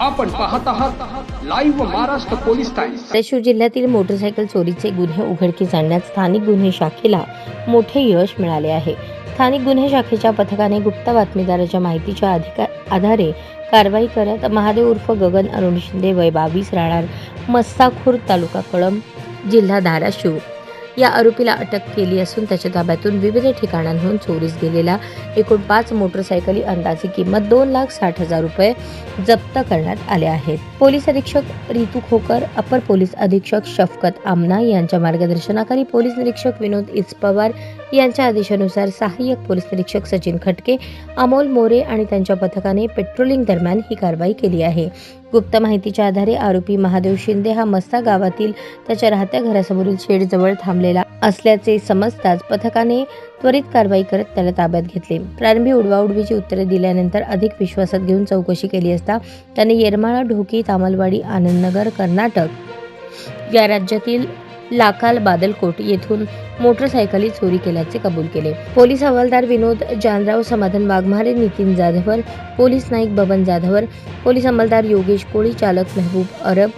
आपण पाहत आहात लाईव्ह महाराष्ट्र पोलीस धाराशिव जिल्ह्यातील मोटरसायकल चोरीचे गुन्हे उघडकीस आणण्यात स्थानिक गुन्हे शाखेला मोठे यश मिळाले आहे. स्थानिक गुन्हे शाखेच्या पथकाने गुप्त बातमीदाराच्या माहितीच्या अधिका आधारे कारवाई करत महादेव उर्फ गगन अरुण शिंदे वय बावीस राहणार मस्साखुर्द तालुका कळंब जिल्हा धाराशिव. या आरोपीला अटक केली असून त्याच्या ताब्यातून विविध ठिकाणांहून चोरीस गेलेल्या एकूण पाच मोटरसायकली अंदाजे किंमत दोन लाख साठ हजार रुपये जप्त करण्यात आले आहेत. पोलीस अधीक्षक रितू खोकर अपर पोलीस अधीक्षक शफकत आमना यांच्या मार्गदर्शनाखाली पोलीस निरीक्षक विनोद इचपवार यांच्या आदेशानुसार सहाय्यक पोलीस निरीक्षक सचिन खटके अमोल मोरे आणि त्यांच्या पथकाने पेट्रोलिंग दरम्यान ही कारवाई केली आहे. गुप्त माहितीच्या आधारे आरोपी महादेव शिंदे हा मस्ता गावातील त्याच्या राहत्या घरासमोरील शेडजवळ थांबलेला. असल्याचे समजताच पथकाने त्वरित कारवाई करत त्याला ताब्यात घेतले. प्रारंभी उडवाउडवीची उत्तरे दिल्यानंतर अधिक विश्वासात घेऊन चौकशी केली असता त्याने येरमाळा ढोकी तामलवाडी आनंदनगर कर्नाटक या राज्यातील लाकाल बादलकोट येथून मोटरसायकली चोरी केल्याचे कबूल केले. पोलीस हवालदार विनोद जानराव समाधान वाघमारे नितीन जाधवर पोलीस नाईक बबन जाधवर पोलीस अंमलदार योगेश कोळी चालक मेहबूब अरब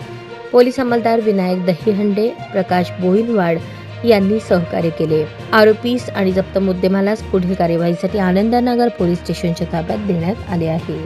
पोलीस अंमलदार विनायक दहीहंडे प्रकाश बोईनवाड यांनी सहकार्य केले. आरोपीस आणि जप्त मुद्देमालास पुढील कार्यवाहीसाठी आनंदनगर पोलीस स्टेशनच्या ताब्यात देण्यात आले आहे.